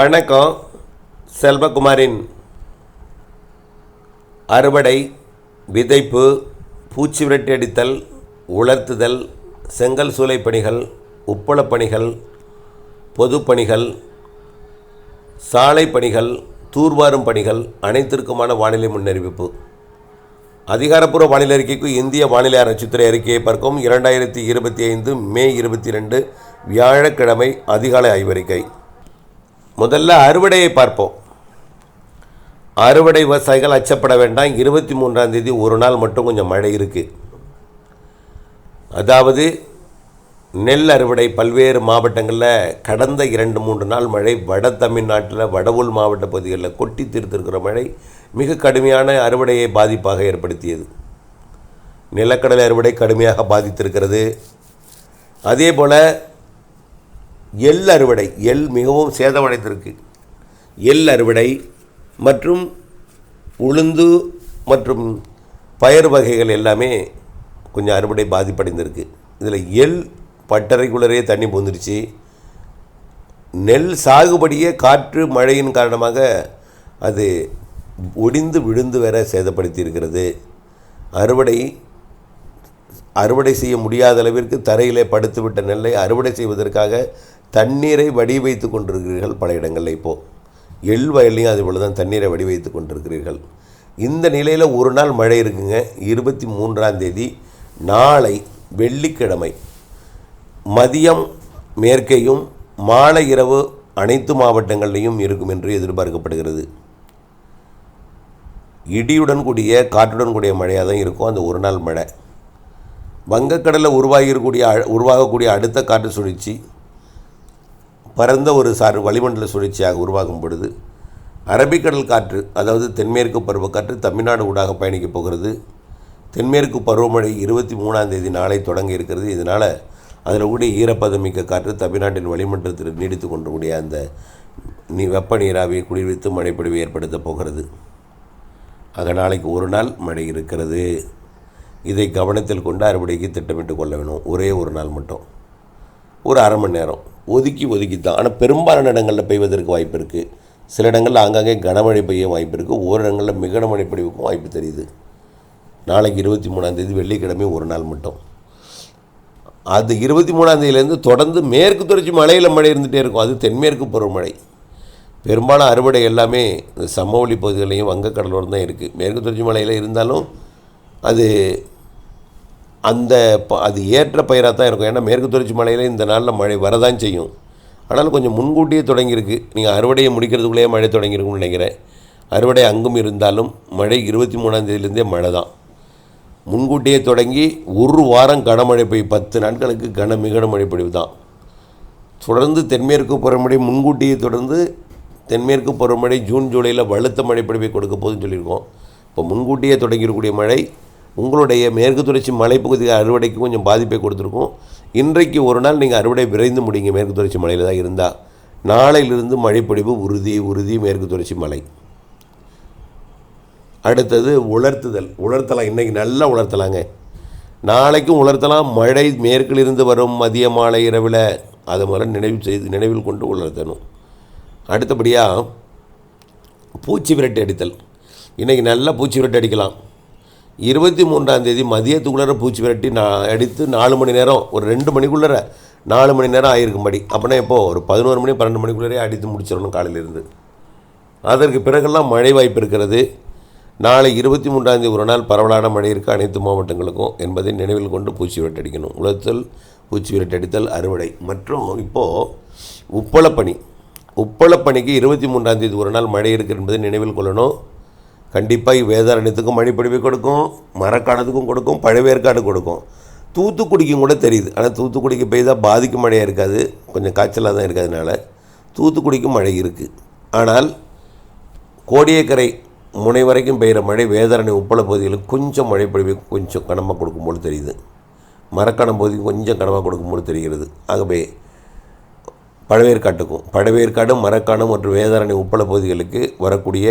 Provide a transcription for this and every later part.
வணக்கம் செல்வகுமாரின் அறுவடை விதைப்பு பூச்சி விரட்டி அடித்தல் உலர்த்துதல் செங்கல் சூளை பணிகள் உப்பளப் பணிகள் பொதுப்பணிகள் சாலை பணிகள் தூர்வாரும் பணிகள் அனைத்திற்குமான வானிலை முன்னறிவிப்பு. அதிகாரப்பூர்வ வானிலை அறிக்கைக்கு இந்திய வானிலை ஆராய்ச்சித்துறை அறிக்கையை பார்க்கும் இரண்டாயிரத்தி இருபத்தி ஐந்து மே இருபத்தி ரெண்டு வியாழக்கிழமை அதிகாலை ஆய்வறிக்கை. முதல்ல அறுவடையை பார்ப்போம். அறுவடை விவசாயிகள் அச்சப்பட வேண்டாம். இருபத்தி மூன்றாம் தேதி ஒரு நாள் மட்டும் கொஞ்சம் மழை இருக்குது அதாவது நெல் அறுவடை பல்வேறு மாவட்டங்களில் கடந்த இரண்டு மூன்று நாள் மழை வட தமிழ்நாட்டில் வட உள் மாவட்ட பகுதிகளில் கொட்டி தீர்த்திருக்கிற மழை மிக கடுமையான அறுவடையை பாதிப்பாக ஏற்படுத்தியது. நிலக்கடலை அறுவடை கடுமையாக பாதித்திருக்கிறது. அதே போல் எள் அறுவடை எள் மிகவும் சேதமடைந்திருக்கு. எள் அறுவடை மற்றும் உளுந்து மற்றும் பயறு வகைகள் எல்லாமே கொஞ்சம் அறுவடை பாதிப்படைந்திருக்கு. இதில் எள் பட்டறைக்குள்ளரே தண்ணி பூந்துருச்சு நெல் சாகுபடியே காற்று மழையின் காரணமாக அது ஒடிந்து விழுந்து வேற சேதப்படுத்தி இருக்கிறது அறுவடை அறுவடை செய்ய முடியாத அளவிற்கு தரையிலே படுத்துவிட்ட நெல்லை அறுவடை செய்வதற்காக தண்ணீரை வடி வைத்து கொண்டிருக்கிறீர்கள் பல இடங்களில் இப்போது எள் வயல்லையும் அதுபோல் தான் தண்ணீரை வடி வைத்து கொண்டிருக்கிறீர்கள். இந்த நிலையில் ஒரு நாள் மழை இருக்குங்க. இருபத்தி மூன்றாம் தேதி நாளை வெள்ளிக்கிழமை. மதியம் மேற்கையும் மாலை இரவு அனைத்து மாவட்டங்களிலையும் இருக்கும் என்று எதிர்பார்க்கப்படுகிறது. இடியுடன் கூடிய காற்றுடன் கூடிய மழையாக தான் இருக்கும் அந்த ஒரு நாள் மழை. வங்கக்கடலில் உருவாகியிருக்கக்கூடிய உருவாகக்கூடிய அடுத்த காற்று சுழற்சி பரந்த ஒரு சார் வளிமண்டல சுழற்சியாக உருவாகும் பொழுது அரபிக்கடல் காற்று அதாவது தென்மேற்கு பருவக்காற்று தமிழ்நாடு ஊடாக பயணிக்கப் போகிறது. தென்மேற்கு பருவமழை இருபத்தி மூணாம் தேதி நாளை தொடங்க இருக்கிறது. இதனால் அதில் கூட ஈரப்பதமிக்க காற்று தமிழ்நாட்டின் வளிமண்டலத்தில் நீடித்து கொண்டக்கூடிய அந்த நீ வெப்ப நீராவியை குளிர்வித்து மழைப்பொழிவை ஏற்படுத்தப் போகிறது. ஆக நாளைக்கு ஒரு நாள் மழை இருக்கிறது. இதை கவனத்தில் கொண்டு அறுவடைக்கு திட்டமிட்டு கொள்ள வேணும். ஒரே ஒரு நாள் மட்டும். ஒரு அரை மணி நேரம். ஒதுக்கி ஒதுக்கி தான் ஆனால் பெரும்பாலான இடங்களில் பெய்வதற்கு வாய்ப்பு இருக்குது சில இடங்களில் ஆங்காங்கே கனமழை பெய்ய வாய்ப்பு இருக்குது ஓரிடங்களில் மிக கனமழை பொழிவுக்கும் வாய்ப்பு தெரியுது. நாளைக்கு இருபத்தி மூணாந்தேதி வெள்ளிக்கிழமை ஒரு நாள் மட்டும். அது இருபத்தி மூணாந்தேதியிலேருந்து தொடர்ந்து மேற்கு தொடர்ச்சி மலையில் மழை இருந்துகிட்டே இருக்கும். அது தென்மேற்கு பருவமழை பெரும்பாலும் அறுவடை எல்லாமே இந்த சமவெளி பகுதிகளையும் வங்கக்கடலோடு தான் இருக்குது மேற்கு தொடர்ச்சி மலையில் இருந்தாலும் அது அந்த ப- அது ஏற்ற பயிராக தான் இருக்கும். ஏன்னா மேற்கு தொடர்ச்சி மலையில் இந்த நாளில் மழை வரதான் செய்யும். ஆனாலும் கொஞ்சம் முன்கூட்டியே தொடங்கியிருக்கு. நீங்கள் அறுவடையை முடிக்கிறதுக்குள்ளேயே மழை தொடங்கியிருக்கும்னு நினைக்கிறேன். அறுவடை அங்கும் இருந்தாலும் மழை இருபத்தி மூணாம் தேதியிலேருந்தே மழை தான். முன்கூட்டியே தொடங்கி ஒரு வாரம் கனமழை பெய்யும். பத்து நாட்களுக்கு கன மிக மழை பொழிவு தான். தொடர்ந்து தென்மேற்கு பருவமழை முன்கூட்டியே தொடர்ந்து தென்மேற்கு பருவமழை ஜூன் ஜூலையில் வலுத்த மழை பொழிவை கொடுக்க போதுன்னு சொல்லியிருக்கோம். இப்போ முன்கூட்டியே தொடங்கியிருக்கக்கூடிய மழை உங்களுடைய மேற்கு தொடர்ச்சி மலைப்பகுதி அறுவடைக்கு கொஞ்சம் பாதிப்பை கொடுத்துருக்கும். இன்றைக்கு ஒரு நாள் நீங்கள் அறுவடை விரைந்து முடிங்க மேற்கு தொடர்ச்சி மலையில் தான் இருந்தால் நாளையிலிருந்து மழைப்பொழிவு உறுதி உறுதி மேற்கு தொடர்ச்சி மலை. அடுத்தது உலர்த்துதல். உலர்த்தலாம். இன்றைக்கி நல்லா உலர்த்தலாங்க. நாளைக்கும் உலர்த்தலாம். மழை மேற்கிலிருந்து வரும் மதிய மாலை இரவில் அதை முதல்ல நினைவு செய்து நினைவில் கொண்டு உலர்த்தணும். அடுத்தபடியாக பூச்சி விரட்டி அடித்தல். இன்றைக்கி நல்லா பூச்சி விரட்டி அடிக்கலாம். இருபத்தி மூன்றாம் தேதி மதியத்துக்குள்ளே பூச்சி விரட்டி நான் அடித்து நாலு மணி நேரம் ஒரு ரெண்டு மணிக்குள்ளார நாலு மணி நேரம் ஆகிருக்கும்படி அப்படின்னா இப்போது ஒரு பதினோரு மணி பன்னெண்டு மணிக்குள்ளேயே அடித்து முடிச்சிடணும் காலையிலேருந்து. அதற்கு பிறகெல்லாம் மழை வாய்ப்பு இருக்கிறது. நாளை இருபத்தி மூன்றாம் தேதி ஒரு நாள் பரவலான மழை இருக்க அனைத்து மாவட்டங்களுக்கும் என்பதை நினைவில் கொண்டு பூச்சி விரட்டடிக்கணும். உலர்த்தல் பூச்சி விரட்டடித்தல் அறுவடை. மற்றும் இப்போது உப்பளப்பணி. உப்பளப்பணிக்கு இருபத்தி மூன்றாம் தேதி ஒரு நாள் மழை இருக்கு என்பதை நினைவில் கொள்ளணும். கண்டிப்பாக வேதாரண்யத்துக்கும் மழை கொடுக்கும் மரக்காணத்துக்கும் கொடுக்கும் பழவேற்காடு கொடுக்கும். தூத்துக்குடிக்கும் கூட தெரியுது. ஆனால் தூத்துக்குடிக்கு பெய்தால் பாதிக்கும் மழையாக இருக்காது. கொஞ்சம் காய்ச்சலாக தான் இருக்கிறதுனால தூத்துக்குடிக்கும் மழை இருக்குது ஆனால் கோடியக்கரை முனை வரைக்கும் பெய்கிற மழை வேதாரண்யம் உப்பள பகுதிகளுக்கு கொஞ்சம் மழை பொழிவு கொஞ்சம் கனமாக கொடுக்கும்போது தெரியுது. மரக்காணம் பகுதிக்கு கொஞ்சம் கனமாக கொடுக்கும்போது தெரிகிறது. ஆகவே பழவேற்காட்டுக்கும் பழவேற்காடு மரக்காணம் மற்றும் வேதாரண்யம் உப்பள பகுதிகளுக்கு வரக்கூடிய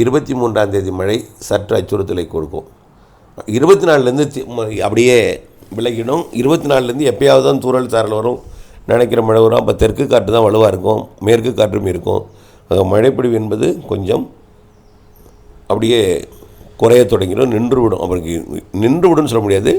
இருபத்தி மூன்றாம் தேதி மழை சற்று அச்சுறுத்தலை கொடுக்கும். இருபத்தி நாலுலேருந்து அப்படியே விலகிடும். இருபத்தி நாலுலேருந்து எப்பயாவது தான் தூறல் சாரல் வரும். நினைக்கிற மழை வரும். அப்போ தெற்கு காற்று தான் வலுவாக இருக்கும். மேற்கு காற்றும் இருக்கும். மழைப்பிடிவு என்பது கொஞ்சம் அப்படியே குறைய தொடங்கிடும். நின்று விடும் அவருக்கு நின்று விடும்னு சொல்ல முடியாது.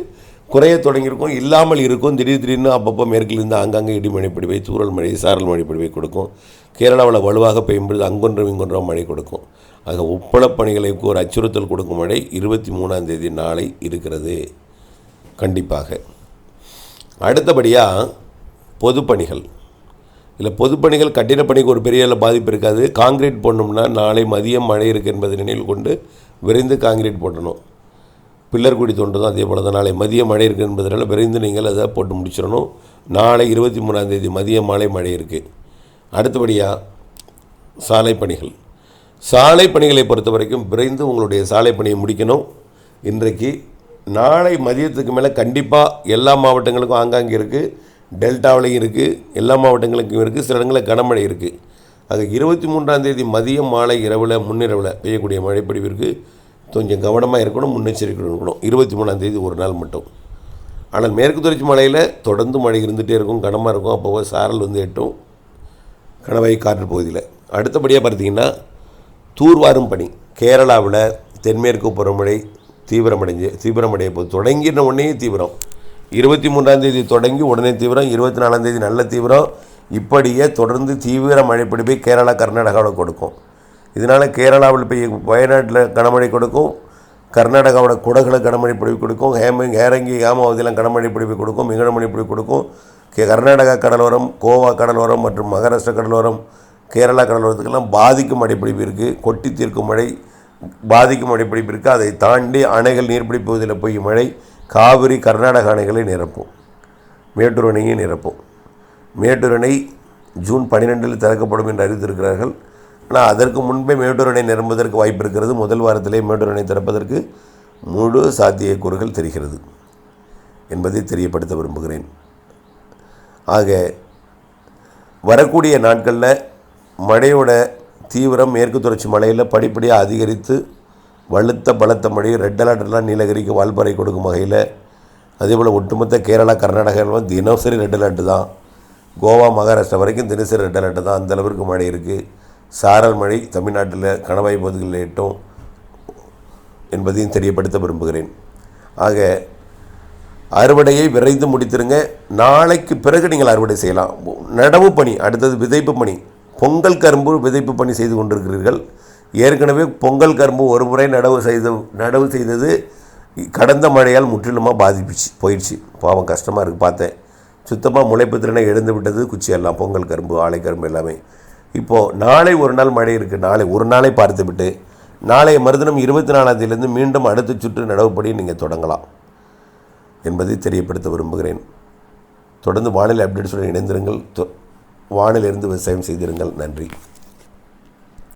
குறைய தொடங்கியிருக்கும் இல்லாமல் இருக்கும். திடீர் திடீர்னு அப்பப்போ மேற்கிலிருந்து ஆங்காங்கே இடி மழை பொழிவை தூறல் மழை சாரல் மழை பொழிவை கொடுக்கும். கேரளாவில் வலுவாக பெய்யும்பொழுது அங்கொன்றும் இங்கொன்றும் மழை கொடுக்கும். ஆக உப்பளப் பணிகளுக்கு ஒரு அச்சுறுத்தல் கொடுக்கும் மழை இருபத்தி மூணாம் தேதி நாளை இருக்கிறது. கண்டிப்பாக. அடுத்தபடியாக பொதுப்பணிகள் இல்லை பொதுப்பணிகள் கட்டிடப்பணிக்கு ஒரு பெரிய பாதிப்பு இருக்காது. காங்கிரீட் போடணும்னா நாளை மதியம் மழை இருக்குது என்பதை நினைவில் கொண்டு விரைந்து காங்கிரீட் போடணும். பில்லர் குடி தான் அதே போல் தான். நாளை மதிய மழை இருக்குது என்பதனால விரைந்து நீங்கள் அதை போட்டு முடிச்சிடணும். நாளை இருபத்தி மூணாந்தேதி மதிய மதியம் மாலை மழை இருக்குது அடுத்தபடியாக சாலை பணிகள். சாலை பணிகளை பொறுத்த வரைக்கும் விரைந்து உங்களுடைய சாலை பணியை முடிக்கணும். இன்றைக்கு நாளை மதியத்துக்கு மேலே கண்டிப்பாக எல்லா மாவட்டங்களுக்கும் ஆங்காங்கே இருக்குது டெல்டாவிலையும் இருக்குது எல்லா மாவட்டங்களுக்கும் இருக்குது சில இடங்களில் கனமழை இருக்குது அது இருபத்தி மூன்றாம் தேதி மதியம் மாலை இரவில் முன்னிரவில் பெய்யக்கூடிய மழைப்பொழிவிற்கு கொஞ்சம் கவனமாக இருக்கணும் முன்னெச்சரிக்கை இருக்கணும். இருபத்தி மூணாம் தேதி ஒரு நாள் மட்டும். ஆனால் மேற்கு தொடர்ச்சி மலையில் தொடர்ந்து மழை இருந்துகிட்டே இருக்கும் கனமாக இருக்கும். அப்போ சாரல் வந்து எட்டும் கணவாய் காற்று பகுதியில். அடுத்தபடியாக பார்த்தீங்கன்னா தூர்வாரும் பணி. கேரளாவில் தென்மேற்கு பருவமழை தீவிரமடைஞ்சு தீவிரமடைய போது தொடங்கின உடனே தீவிரம். இருபத்தி மூன்றாம் தேதி தொடங்கி உடனே தீவிரம். இருபத்தி நாலாம் தேதி நல்ல தீவிரம். இப்படியே தொடர்ந்து தீவிர மழைப்பிடிப்பை கேரளா கர்நாடகாவில் கொடுக்கும். இதனால் கேரளாவில் பெய்ய வயநாட்டில் கனமழை கொடுக்கும் கர்நாடகாவோட குடகில் கனமழை பொழிவு கொடுக்கும் ஹேமங் ஹேரங்கி ஹேமாவதியெல்லாம் கனமழை பொழிவு கொடுக்கும் மிகனமழை பொழிவு கொடுக்கும். கே கர்நாடகா கடலோரம் கோவா கடலோரம் மற்றும் மகாராஷ்டிரா கடலோரம் கேரளா கடலோரத்துக்கெல்லாம் பாதிக்கும் மழைப்பிடிப்பு இருக்குது கொட்டி தீர்க்கும் மழை பாதிக்கும் மழைப்பிடிப்பு இருக்குது அதை தாண்டி அணைகள் நீர்பிடிப்பகுதியில் பெய்யும் மழை காவிரி கர்நாடக அணைகளை நிரப்பும். மேட்டூர் அணையை நிரப்பும். மேட்டூர் அணை ஜூன் பன்னிரெண்டில் திறக்கப்படும் என்று அறிவித்திருக்கிறார்கள். ஆனால் அதற்கு முன்பே மேட்டூர் அணை நிரம்புவதற்கு வாய்ப்பு இருக்கிறது. முதல் வாரத்திலே மேட்டூர் அணை திறப்பதற்கு முழு சாத்தியக்கூறுகள் தெரிகிறது என்பதை தெரியப்படுத்த விரும்புகிறேன். ஆக வரக்கூடிய நாட்களில் மழையோட தீவிரம் மேற்கு தொடர்ச்சி மலையில் படிப்படியாக அதிகரித்து வலுத்த பலத்த மழை ரெட் அலர்ட்லாம் நீலகிரிக்கு வால்பாறை கொடுக்கும் வகையில் அதேபோல் ஒட்டுமொத்த கேரளா கர்நாடகாவில் தினசரி ரெட் அலர்ட் தான். கோவா மகாராஷ்டிரா வரைக்கும் தினசரி ரெட் அலர்ட் தான். அந்த அளவிற்கு மழை இருக்குது சாரல் மழை தமிழ்நாட்டில் கணவாய் பகுதிகளில் எட்டும் என்பதையும் தெரியப்படுத்த விரும்புகிறேன். ஆக அறுவடையை விரைந்து முடித்திருங்க. நாளைக்கு பிறகு நீங்கள் அறுவடை செய்யலாம். நடவு பணி அடுத்தது விதைப்பு பணி. பொங்கல் கரும்பு விதைப்பு பணி செய்து கொண்டிருக்கிறீர்கள். ஏற்கனவே பொங்கல் கரும்பு ஒரு முறை நடவு செய்த நடவு செய்தது கடந்த மழையால் முற்றிலுமாக பாதிப்பிச்சு போயிடுச்சு. பாவம் கஷ்டமாக இருக்குது பார்த்தேன். சுத்தமாக முளைப்பு திறனை எழுந்து விட்டது குச்சியெல்லாம் பொங்கல் கரும்பு ஆலை கரும்பு எல்லாமே. இப்போது நாளை ஒரு நாள் மழை இருக்குது நாளை ஒரு நாளை பார்த்துவிட்டு நாளைய மறுதினம் இருபத்தி நாலாம் மீண்டும் அடுத்த சுற்று நடவுப்படி நீங்கள் தொடங்கலாம் என்பதை தெரியப்படுத்த விரும்புகிறேன். தொடர்ந்து வானிலை அப்டேட்ஸுடன் இணைந்திருங்கள். தொ- வானிலிருந்து விவசாயம் செய்திருங்கள். நன்றி.